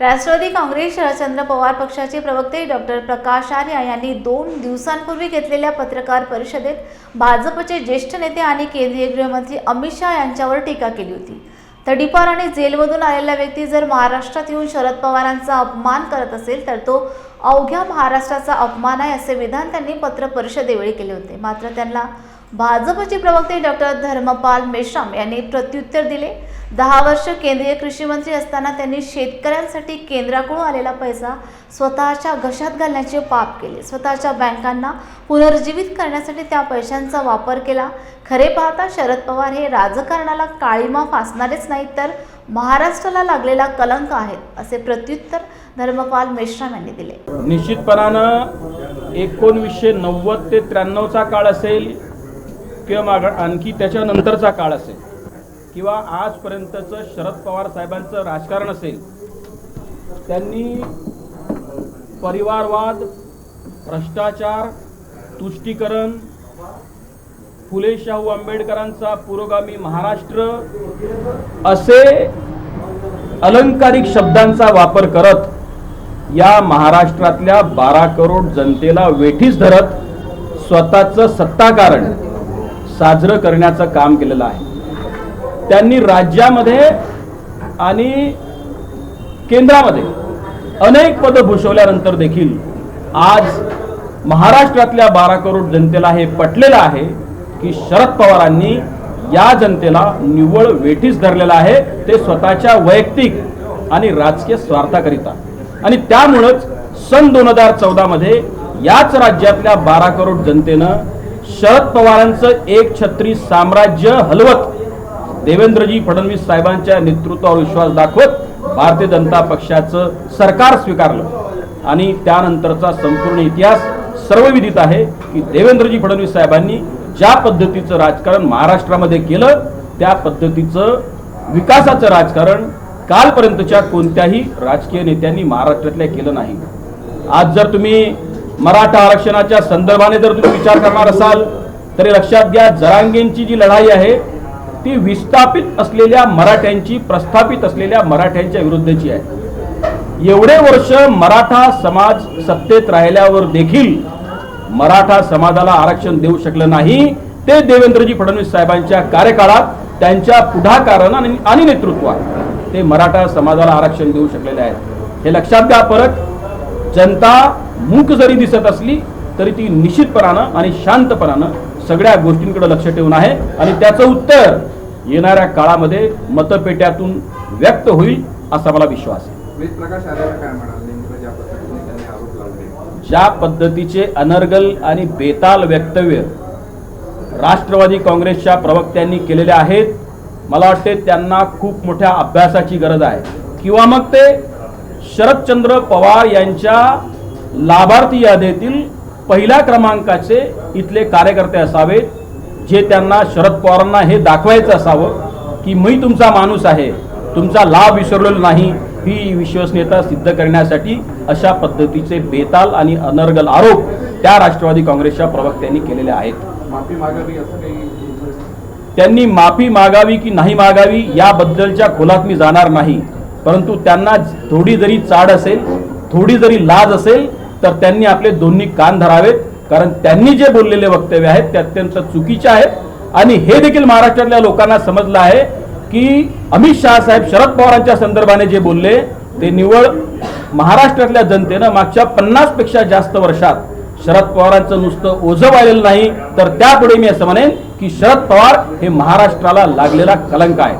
राष्ट्रवादी काँग्रेस शरदचंद्र पवार पक्षाचे प्रवक्ते डॉक्टर प्रकाश आर्या यांनी दोन दिवसांपूर्वी घेतलेल्या पत्रकार परिषदेत भाजपचे ज्येष्ठ नेते आणि केंद्रीय गृहमंत्री अमित शहा यांच्यावर टीका केली होती. तडीपार आणि जेलमधून आलेला व्यक्ती जर महाराष्ट्रात येऊन शरद पवारांचा अपमान करत असेल तर तो अवघ्या महाराष्ट्राचा अपमान आहे असे विधान त्यांनी पत्र परिषदेवेळी केले होते. मात्र त्यांना भाजपचे प्रवक्ते डॉक्टर धर्मपाल मेश्राम यांनी प्रत्युत्तर दिले. दहा वर्ष केंद्रीय कृषी मंत्री असताना त्यांनी शेतकऱ्यांसाठी केंद्राकडून आलेला पैसा स्वतःच्या घशात घालण्याचे पाप केले. स्वतःच्या बँकांना पुनर्जीवित करण्यासाठी त्या पैशांचा वापर केला. खरे पाहता शरद पवार हे राजकारणाला काळीमा फासणारेच नाहीत तर महाराष्ट्राला लागलेला कलंक आहेत असे प्रत्युत्तर धर्मपाल मेश्राम यांनी दिले. निश्चितपणानं एकोणवीसशे नव्वद ते त्र्याण्णवचा काळ असेल किंवा माग आणखी त्याच्यानंतरचा काळ असेल. किंवा आजपर्यंतचं शरद पवार साहेबांचं राजकारण असेल त्यांनी परिवारवाद भ्रष्टाचार तुष्टीकरण फुले शाहू आंबेडकरांचा पुरोगामी महाराष्ट्र असे अलंकारिक शब्दांचा वापर करत या महाराष्ट्रातल्या बारा करोड जनतेला वेठीस धरत स्वतःचं सत्ताकारण साजरं करण्याचं काम केलेलं आहे. त्यांनी राज्यामध्ये आणि केंद्रामध्ये अनेक पदं भूषवल्यानंतर देखील आज महाराष्ट्रातल्या बारा करोड जनतेला हे पटलेलं आहे की शरद पवारांनी या जनतेला निव्वळ वेठीस धरलेलं आहे. ते स्वतःच्या वैयक्तिक आणि राजकीय स्वार्थाकरिता. आणि त्यामुळंच सन दोन हजार चौदामध्ये याच राज्यातल्या बारा करोड जनतेनं शरद पवारांचं एक छत्री साम्राज्य हलवत देवेंद्रजी फडणवीस साहेबांच्या नेतृत्वावर विश्वास दाखवत भारतीय जनता पक्षाचं सरकार स्वीकारलं. आणि त्यानंतरचा संपूर्ण इतिहास सर्वविदित आहे की देवेंद्रजी फडणवीस साहेबांनी ज्या पद्धतीचं राजकारण महाराष्ट्रामध्ये केलं त्या पद्धतीचं विकासाचं राजकारण कालपर्यंतच्या कोणत्याही राजकीय नेत्यांनी महाराष्ट्रातल्या केलं नाही. आज जर तुम्ही मराठा आरक्षणाच्या संदर्भाने जर तुम्ही विचार करणार असाल तरी लक्षात घ्या जरांगेंची जी लढाई आहे ती विस्थापित असलेल्या मराठ्यांची प्रस्थापित असलेल्या मराठ्यांच्या विरुद्धची आहे. एवढे वर्ष मराठा समाज सत्तेत राहिल्यावर देखील मराठा समाजाला आरक्षण देऊ शकलं नाही. ते देवेंद्रजी फडणवीस साहेबांच्या कार्यकाळात त्यांच्या पुढाकारानं आणि- आणि नेतृत्वात ते मराठा समाजाला आरक्षण देऊ शकलेले आहेत. हे लक्षात घ्या परत. जनता मूक जरी दिसत असली तरी ती निश्चितपणानं आणि शांतपणानं सगळ्या गोष्टींकडे लक्ष ठेवून आहे. आणि त्याचं उत्तर येणाऱ्या काळामध्ये मतपेट्यातून व्यक्त होईल असा मला विश्वास आहे. ज्या पद्धतीचे अनर्गल आणि बेताल वक्तव्य राष्ट्रवादी काँग्रेसच्या प्रवक्त्यांनी केलेले आहेत मला वाटते त्यांना खूप मोठ्या अभ्यासाची गरज आहे. किंवा मग ते शरदचंद्र पवार यांच्या लाभार्थी यादीतील पहिल्या क्रमांकाचे इथले कार्यकर्ते असावेत जे त्यांना शरद पवारांना हे दाखवायचं असावं की मी तुमचा माणूस आहे तुमचा लाभ विसरलेलो नाही ही विश्वसनीयता सिद्ध करण्यासाठी अशा पद्धतीचे बेताल आणि अनर्गल आरोप त्या राष्ट्रवादी काँग्रेसच्या प्रवक्त्यांनी केलेले आहेत. त्यांनी माफी मागावी की नाही मागावी याबद्दलच्या खोलात मी जाणार नाही. परंतु त्यांना थोडी जरी चाड असेल थोडी जरी लाज असेल तर त्यांनी आपले दोन्ही कान धरावेत. कारण त्यांनी जे बोललेले वक्तव्य आहेत ते अत्यंत चुकीचे आहेत आणि हे देखील महाराष्ट्रातल्या लोकांना समजलं आहे की अमित शहा साहेब शरद पवारांच्या संदर्भाने जे बोलले ते निव्वळ महाराष्ट्रातल्या जनतेनं मागच्या पन्नासपेक्षा जास्त वर्षात शरद पवारांचं नुसतं ओझं वाहिलेलं नाही. तर त्यापुढे मी असं म्हणेन की शरद पवार हे महाराष्ट्राला लागलेला कलंक आहे.